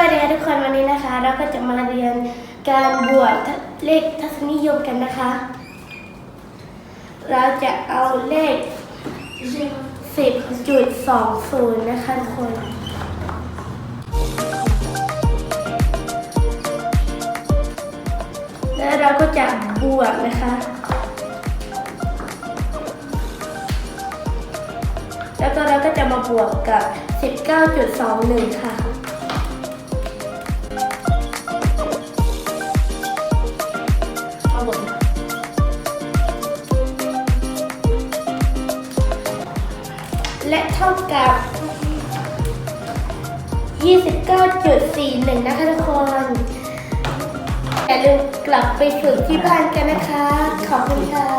วัสดีค่ะทุกคนวันนี้นะคะ เราก็จะมาเรียนการบวกเลขทัศนิยมกันนะคะ เราจะเอาเลข 10.20 นะคะทุกคนแล้วเราก็จะบวกนะคะ แล้วก็เราก็จะมาบวกกับ 19.21 ค่ะ และเท่ากับ 29.41 นะคะทุกคน อย่าลืมกลับไปฝึกที่บ้านกันนะคะ ขอบคุณค่ะ